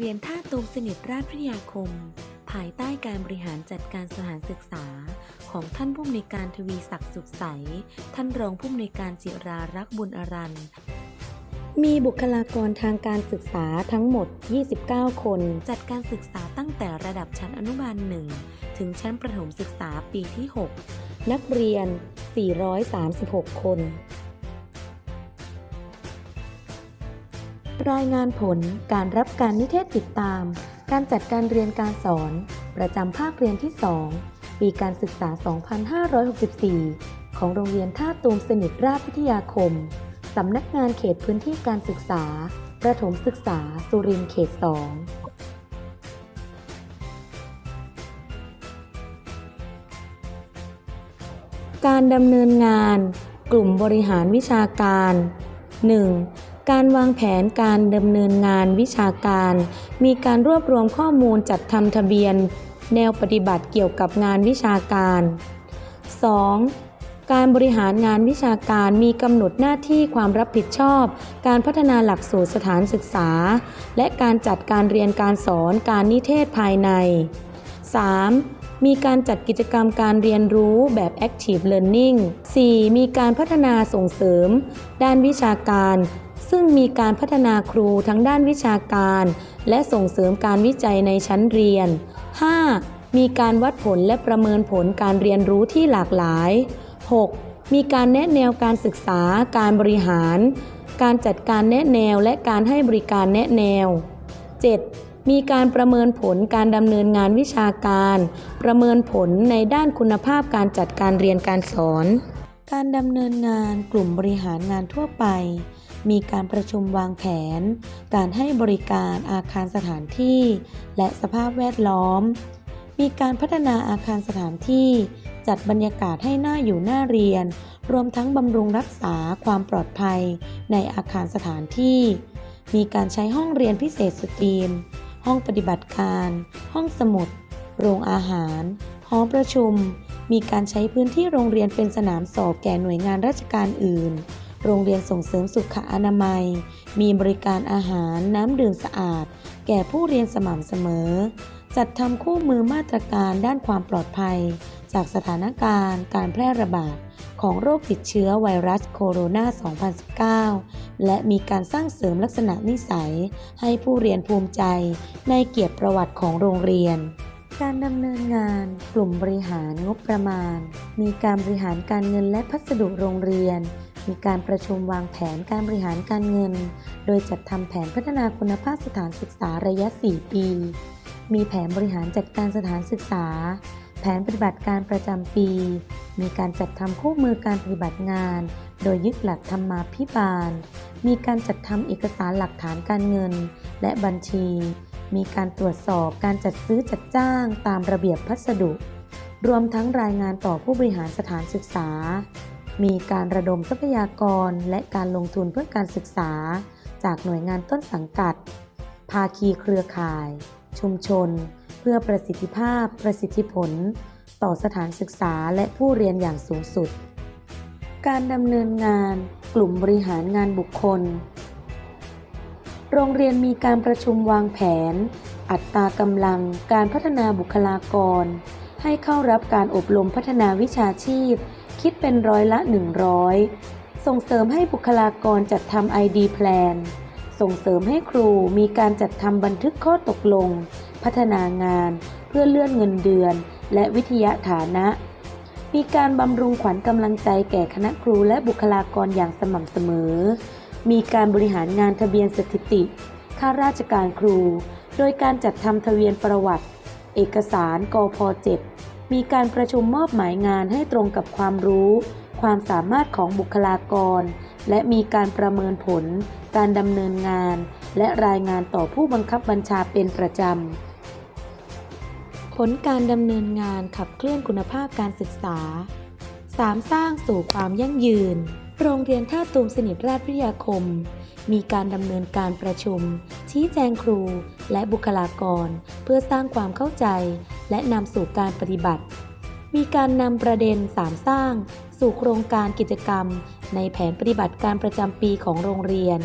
เรียนท่าตูมสนิทราชพิทยาคม ภายใต้การบริหารจัดการสถานศึกษา ของท่านผู้อำนวยการทวีศักดิ์สุขใส ท่านรองผู้อำนวยการจิรารักษ์บุญอรันต์มีบุคลากรทางการศึกษาทั้งหมด 29 คน จัดการศึกษาตั้งแต่ระดับชั้นอนุบาล1ถึงชั้นประถมศึกษาปีที่ 6 นักเรียน 436 คน รายงานผลการรับการนิเทศติดตาม การจัดการเรียนการสอน ประจำภาคเรียนที่ 2 ปีการศึกษา 2564 ของโรงเรียนท่าตูมสนิทราชวิทยาคม สำนักงานเขตพื้นที่การศึกษา ประถมศึกษาสุรินทร์เขต 2การดำเนินงาน กลุ่มบริหารวิชาการ 1. การวางแผนการดำเนินงานวิชาการ มีการรวบรวมข้อมูลจัดทำทะเบียน แนวปฏิบัติเกี่ยวกับงานวิชาการ 2. การบริหารงานวิชาการมีกำหนดหน้าที่ความรับผิดชอบ การพัฒนาหลักสูตรสถานศึกษา และการจัดการเรียนการสอนการนิเทศภายใน 3. มีการจัดกิจกรรมการเรียนรู้แบบ Active Learning 4. มีการพัฒนาส่งเสริม ด้านวิชาการ ซึ่งมีการพัฒนาครูทั้งด้านวิชาการ และส่งเสริมการวิจัยในชั้นเรียน 5. มีการวัดผลและประเมินผลการเรียนรู้ที่หลากหลาย 6. มีการแนะแนวการศึกษา การบริหาร การจัดการแนะแนวและการให้บริการแนะแนว 7. มีการประเมินผลการดำเนินงานวิชาการ ประเมินผลในด้านคุณภาพการจัดการเรียนการสอน การดำเนินงานกลุ่มบริหารงานทั่วไป มีการประชุมวางแผน การให้บริการอาคารสถานที่ และสภาพแวดล้อม มีการพัฒนาอาคารสถานที่จัดบรรยากาศให้หน่าอยู่หน้าเรียน รวมทั้งบำรุงรักษาความปลอดภัยในอาคารสถานที่ มีการใช้ห้องเรียนพิเศษสตรีม ห้องปฏิบัติการ ห้องสมุด โรงอาหาร หอประชุม มีการใช้พื้นที่โรงเรียนเป็นสนามสอบแก่หน่วยงานราชการอื่น โรงเรียนส่งเสริมสุขอนามัย มีบริการอาหารน้ำดื่มสะอาด แก่ผู้เรียนสม่ำเสมอ จัดทำคู่มือมาตรการด้านความปลอดภัย จากสถานการณ์การแพร่ระบาด ของโรคติดเชื้อไวรัสโคโรนา 2019 และมีการสร้างเสริมลักษณะนิสัย ให้ผู้เรียนภูมิใจในเกียรติประวัติของโรงเรียน การดำเนินงานกลุ่มบริหารงบประมาณ มีการบริหารการเงินและพัสดุโรงเรียน มีการประชุมวางแผนการบริหารการเงิน โดยจัดทำแผนพัฒนาคุณภาพสถานศึกษาระยะ 4 ปี มีแผนบริหารจัดการสถานศึกษา นปฏิบัติการประจำปี มีการจัดทำคู่มือการปฏิบัติงาน โดยยึดหลักธรรมาภิบาล มีการจัดทำเอกสารหลักฐานการเงิน และบัญชี มีการตรวจสอบการจัดซื้อจัดจ้างตามระเบียบพัสดุ รวมทั้งรายงานต่อผู้บริหารสถานศึกษา มีการระดมทรัพยากรและการลงทุนเพื่อการศึกษา จากหน่วยงานต้นสังกัด ภาคีเครือข่าย ชุมชน เพื่อประสิทธิภาพ ประสิทธิผล ต่อสถานศึกษาและผู้เรียนอย่างสูงสุด การดำเนินงานกลุ่มบริหารงานบุคคล โรงเรียนมีการประชุมวางแผน อัตรากำลังการพัฒนาบุคลากร ให้เข้ารับการอบรมพัฒนาวิชาชีพ คิดเป็นร้อยละ 100 ส่งเสริมให้บุคลากรจัดทำ ID Plan ส่งเสริมให้ครูมีการจัดทำบันทึกข้อตกลง พัฒนางาน เพื่อเลื่อนเงินเดือน และวิทยาฐานะ มีการบำรุงขวัญกำลังใจแก่คณะครูและบุคลากรอย่างสม่ำเสมอ มีการบริหารงานทะเบียนสถิติข้าราชการครู โดยการจัดทำทะเบียนประวัติ เอกสารกพ 7 มีการประชุมมอบหมายงานให้ตรงกับความรู้ ความสามารถของบุคลากร และมีการประเมินผล การดำเนินงาน และรายงานต่อผู้บังคับบัญชาเป็นประจำ ผลการดำเนินงานขับเคลื่อนคุณภาพการศึกษา 3. สร้างสู่ความยั่งยืน โรงเรียนท่าตูมสนิทราชวิทยาคม มีการดำเนินการประชุม ชี้แจงครู และบุคลากร เพื่อสร้างความเข้าใจ และนำสู่การปฏิบัติ มีการนำประเด็นสามสร้าง สู่โครงการกิจกรรม ในแผนปฏิบัติการประจำปีของโรงเรียน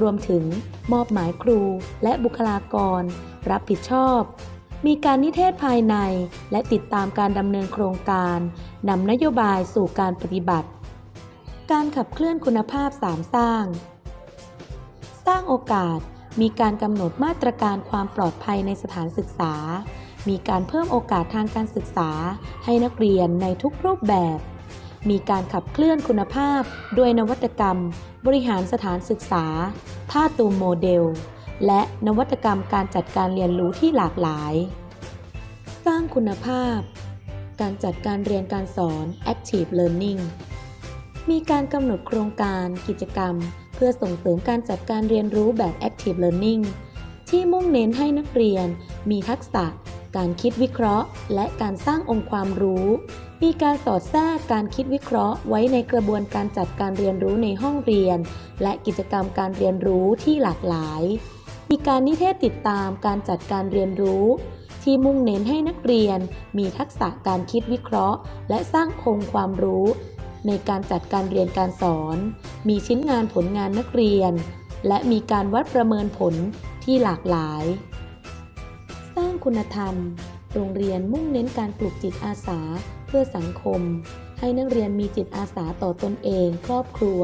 รวมถึงมอบหมายครูและบุคลากร รับผิดชอบ มีการนิเทศภายใน และติดตามการดำเนินโครงการนำนโยบายสู่การปฏิบัติ การขับเคลื่อนคุณภาพสามสร้าง สร้างโอกาสมีการกำหนดมาตรการความปลอดภัยในสถานศึกษา มีการเพิ่มโอกาสทางการศึกษาให้นักเรียนในทุกรูปแบบ มีการขับเคลื่อนคุณภาพ ด้วยนวัตกรรม บริหารสถานศึกษา ท่าตูมโมเดล และนวัตกรรมการจัดการเรียนรู้ที่หลากหลาย สร้างคุณภาพ การจัดการเรียนการสอน Active Learning มีการกำหนดโครงการกิจกรรม เพื่อส่งเสริมการจัดการเรียนรู้แบบ Active Learning ที่มุ่งเน้นให้นักเรียนมีทักษะ การคิดวิเคราะห์ และการสร้างองค์ความรู้ มีการสอดแทรกการคิดวิเคราะห์ ไว้ในกระบวนการจัดการเรียนรู้ในห้องเรียน และกิจกรรมการเรียนรู้ที่หลากหลาย มีการนิเทศติดตามการจัดการเรียนรู้ ที่มุ่งเน้นให้นักเรียน มีทักษะการคิดวิเคราะห์ และสร้างองค์ความรู้ ในการจัดการเรียนการสอน มีชิ้นงานผลงานนักเรียน และมีการวัดประเมินผลที่หลากหลาย สร้างคุณธรรม โรงเรียนมุ่งเน้นการปลูกจิตอาสา เพื่อสังคม ให้นักเรียนมีจิตอาสาต่อตนเอง ครอบครัว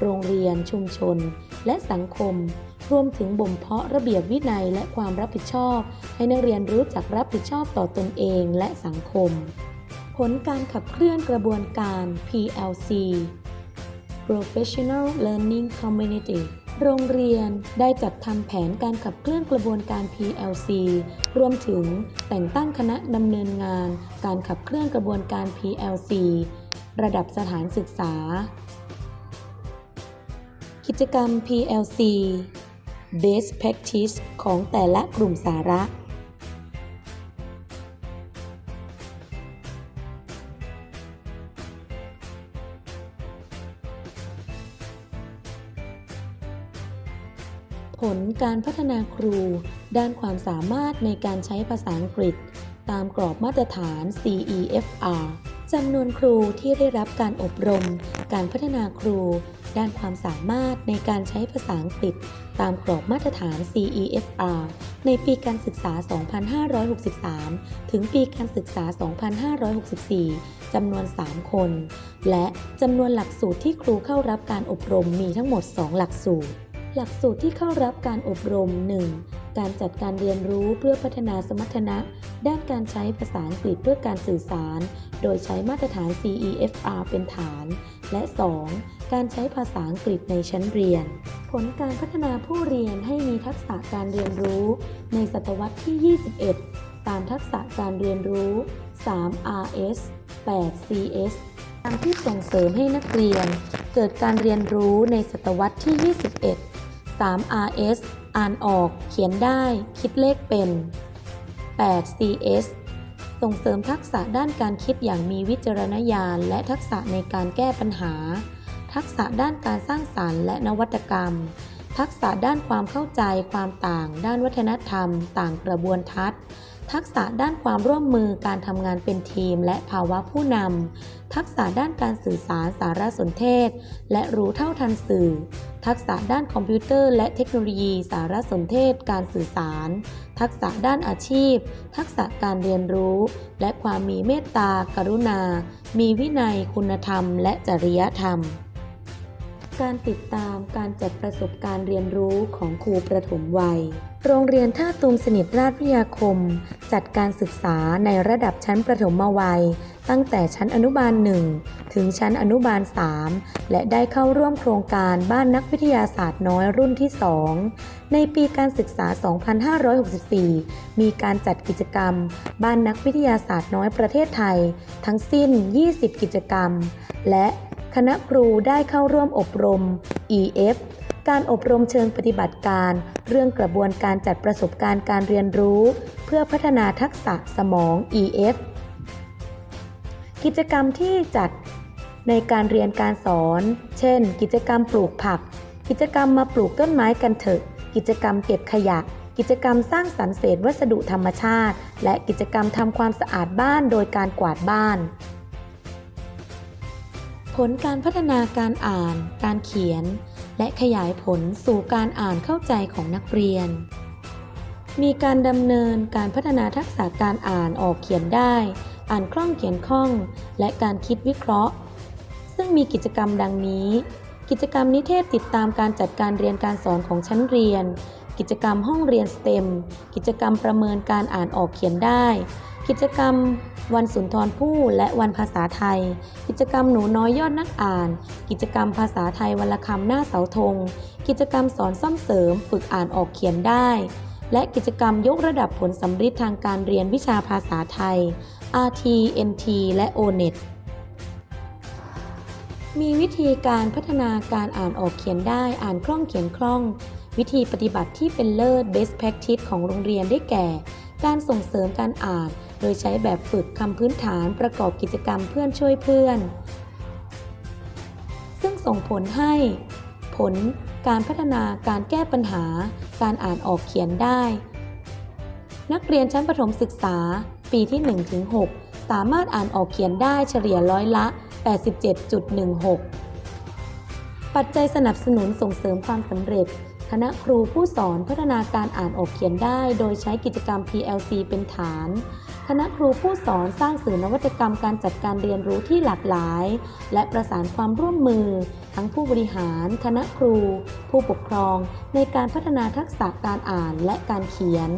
โรงเรียน ชุมชน และสังคม รวมถึงบ่มเพาะระเบียบวินัยและความรับผิดชอบ ให้นักเรียนรู้จักรับผิดชอบต่อตนเองและสังคม ผลการขับเคลื่อนกระบวนการ PLC Professional Learning Community โรงเรียนได้จัดทำแผนการขับเคลื่อนกระบวนการ PLC รวมถึงแต่งตั้งคณะดำเนินงานการขับเคลื่อนกระบวนการ PLC ระดับสถานศึกษา กิจกรรม PLC Best Practice ของแต่ละกลุ่มสาระ ผลการพัฒนาครู ด้านความสามารถในการใช้ภาษาอังกฤษ ตามกรอบมาตรฐาน CEFR จำนวนครูที่ได้รับการอบรม การพัฒนาครู ด้านความสามารถในการใช้ภาษาอังกฤษ ตามกรอบมาตรฐาน CEFR ในปีการศึกษา 2563 ถึงปีการศึกษา 2564 จำนวน 3 คน และจำนวนหลักสูตรที่ครูเข้ารับการอบรมมีทั้งหมด 2 หลักสูตร หลักสูตรที่เข้ารับการอบรม 1. การจัดการเรียนรู้เพื่อพัฒนาสมรรถนะ ด้านการใช้ภาษาอังกฤษเพื่อการสื่อสาร โดยใช้มาตรฐาน CEFR เป็นฐาน และ 2. การใช้ภาษาอังกฤษในชั้นเรียน ผลการพัฒนาผู้เรียนให้มีทักษะการเรียนรู้ ในศตวรรษที่ 21 ตามทักษะการเรียนรู้ 3 RS 8 CS ตามที่ส่งเสริมให้นักเรียน เกิดการเรียนรู้ในศตวรรษที่ 21 3 RS อ่านออกเขียนได้คิดเลขเป็น 8 CS ส่งเสริมทักษะด้านการคิดอย่างมีวิจารณญาณ และทักษะในการแก้ปัญหา ทักษะด้านการสร้างสรรค์และนวัตกรรม ทักษะด้านความเข้าใจความต่าง ด้านวัฒนธรรม ต่างกระบวนทัศน์ ทักษะด้านความร่วมมือการทำงานเป็นทีม และภาวะผู้นำ ทักษะด้านการสื่อสารสารสนเทศ และรู้เท่าทันสื่อ ทักษะด้านคอมพิวเตอร์ และเทคโนโลยีสารสนเทศ การสื่อสาร ทักษะด้านอาชีพ ทักษะการเรียนรู้ และความมีเมตตา กรุณา มีวินัย คุณธรรม และจริยธรรม การติดตามการจัดประสบการณ์เรียนรู้ของครูประถมวัย โรงเรียนท่าตูมสนิทราชวิทยาคม จัดการศึกษาในระดับชั้นประถมวัย ตั้งแต่ชั้นอนุบาล 1 ถึงชั้นอนุบาล 3 และได้เข้าร่วมโครงการบ้านนักวิทยาศาสตร์น้อยรุ่นที่ 2 ในปีการศึกษา 2564 มีการจัดกิจกรรม บ้านนักวิทยาศาสตร์น้อยประเทศไทย ทั้งสิ้น 20 กิจกรรม และ คณะครูได้เข้าร่วมอบรม EF การอบรมเชิงปฏิบัติการ เรื่องกระบวนการจัดประสบการณ์การเรียนรู้ เพื่อพัฒนาทักษะสมอง EF กิจกรรมที่จัดในการเรียนการสอน เช่น กิจกรรมปลูกผัก กิจกรรมมาปลูกต้นไม้กันเถอะ กิจกรรมเก็บขยะ กิจกรรมสร้างสรรค์เศษวัสดุธรรมชาติ และกิจกรรมทำความสะอาดบ้านโดยการกวาดบ้าน ผลการพัฒนาการอ่าน การเขียน และขยายผลสู่การอ่านเข้าใจของนักเรียน มีการดำเนินการพัฒนาทักษะการอ่านออกเขียนได้ อ่านคล่องเขียนคล่อง และการคิดวิเคราะห์ ซึ่งมีกิจกรรมดังนี้ กิจกรรมนิเทศติดตามการจัดการเรียนการสอนของชั้นเรียน กิจกรรมห้องเรียนสเต็มกิจกรรมประเมินการอ่านออกเขียนได้ กิจกรรม วันสุนทรภู่และวันภาษาไทย กิจกรรมหนูน้อยยอดนักอ่าน กิจกรรมภาษาไทยวันละคำหน้าเสาธง กิจกรรมสอนซ่อมเสริม ฝึกอ่านออกเขียนได้ และกิจกรรมยกระดับผลสำฤทธิ์ทางการเรียนวิชาภาษาไทย RT NT และ ONET มีวิธีการพัฒนาการอ่านออกเขียนได้อ่านคล่องเขียนคล่อง วิธีปฏิบัติที่เป็นเลิศ best practice ของโรงเรียนได้แก่ การส่งเสริมการอ่าน โดยใช้แบบฝึกคำพื้นฐานประกอบกิจกรรมเพื่อนช่วยเพื่อน ซึ่งส่งผลให้ ผลการพัฒนาการแก้ปัญหา การอ่านออกเขียนได้ นักเรียนชั้นประถมศึกษา ปีที่ 1-6 สามารถอ่านออกเขียนได้เฉลี่ยร้อยละ 87.16 ปัจจัยสนับสนุนส่งเสริมความสำเร็จคณะครูผู้สอนพัฒนาการอ่านออกเขียนได้ โดยใช้กิจกรรม PLC เป็นฐาน คณะครูผู้สอนสร้างสื่อนวัตกรรมการจัดการเรียนรู้ที่หลากหลาย และประสานความร่วมมือ ทั้งผู้บริหาร คณะครู ผู้ปกครอง ในการพัฒนาทักษะการอ่านและการเขียน